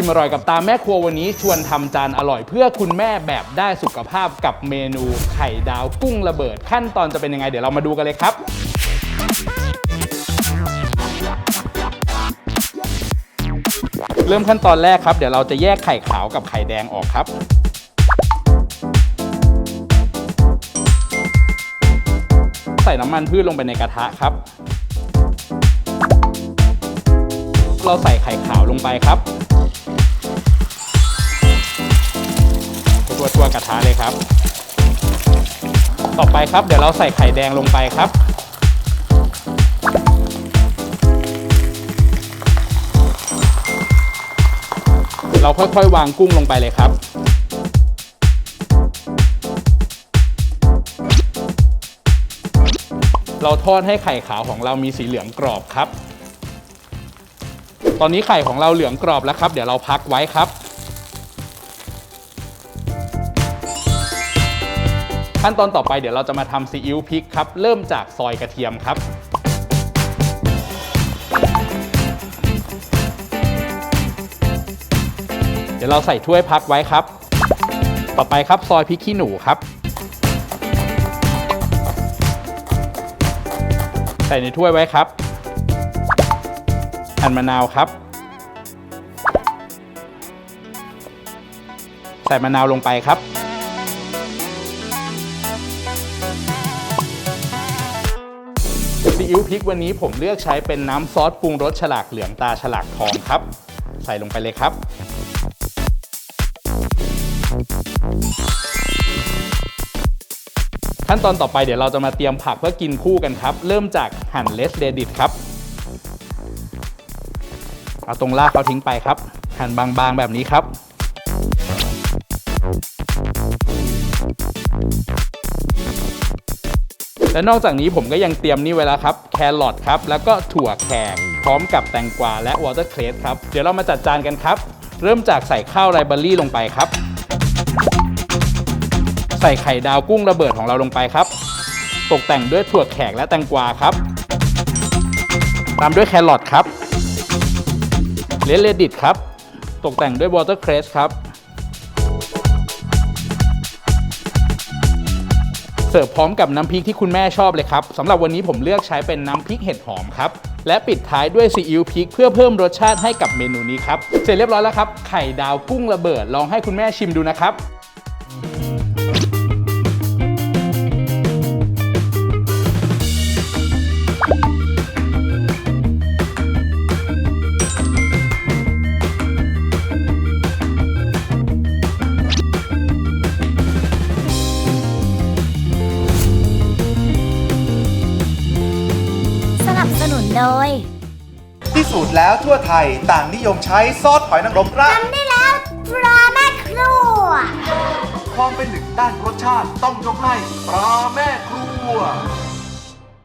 อิ่มอร่อยกับตาแม่ครัววันนี้ชวนทำจานอร่อยเพื่อคุณแม่แบบได้สุขภาพกับเมนูไข่ดาวกุ้งระเบิด ขั้นตอนจะเป็นยังไงเดี๋ยวเรามาดูกันเลยครับเริ่มขั้นตอนแรกครับ เดี๋ยวเราจะแยกไข่ขาวกับไข่แดงออกครับ ใส่น้ำมันพืชลงไปในกระทะครับ เราใส่ไข่ขาวลงไปครับ ทั่วทั่วๆกระทะเลยครับ ต่อไปครับเดี๋ยวเราใส่ไข่แดงลงไปครับ เราค่อยๆ วางกุ้งลงไปเลยครับเราทอดให้ไข่ขาวของเรามีสีเหลืองกรอบครับ ตอนนี้ไข่ของเราเหลืองกรอบแล้วครับ เดี๋ยวเราพักไว้ครับ ขั้นตอนต่อไปเดี๋ยวเราจะมาทำซีอิ๊วพริกครับ เริ่มจากซอยกระเทียมครับ เดี๋ยวเราใส่ถ้วยพักไว้ครับ ต่อไปครับซอยพริกขี้หนูครับ ใส่ในถ้วยไว้ครับหั่นมะนาวครับ ใส่มะนาวลงไปครับ อิ๊วพริกวันนี้ผมเลือกใช้เป็นน้ำซอสปรุงรสฉลากเหลืองตาฉลากทองครับ ใส่ลงไปเลยครับขั้นตอนต่อไปเดี๋ยวเราจะมาเตรียมผักเพื่อกินคู่กันครับ เริ่มจากหั่นเลสเดดิตครับ เอาตรงรากเขาทิ้งไปครับ หั่นบางๆแบบนี้ครับ และนอกจากนี้ผมก็ยังเตรียมนี่ไว้แล้วครับแครอทครับแล้วก็ถั่วแขกพร้อมกับแตงกวาและวอเตอร์เครสครับเดี๋ยวเรามาจัดจานกันครับ เริ่มจากใส่ข้าวไรเบอรี่ลงไปครับ ใส่ไข่ดาวกุ้งระเบิดของเราลงไปครับ ตกแต่งด้วยถั่วแขกและแตงกวาครับ ตามด้วยแครอทครับเลดเลดิตครับ ตกแต่งด้วยวอเตอร์เครสครับ เสิร์ฟพร้อมกับน้ำพริกที่คุณแม่ชอบเลยครับสำหรับวันนี้ผมเลือกใช้เป็นน้ำพริกเห็ดหอมครับ และปิดท้ายด้วยซีอิ๊วพริกเพื่อเพิ่มรสชาติให้กับเมนูนี้ครับ เสร็จเรียบร้อยแล้วครับ ไข่ดาวกุ้งระเบิด ลองให้คุณแม่ชิมดูนะครับ นับสนุนโดยพิสูจน์แล้วทั่วไทยต่างนิยมใช้ซอสหอยนางรมราดทำได้แล้วปลาแม่ครัว ความเป็นหนึ่งด้านรสชาติต้องยกให้ปลาแม่ครัว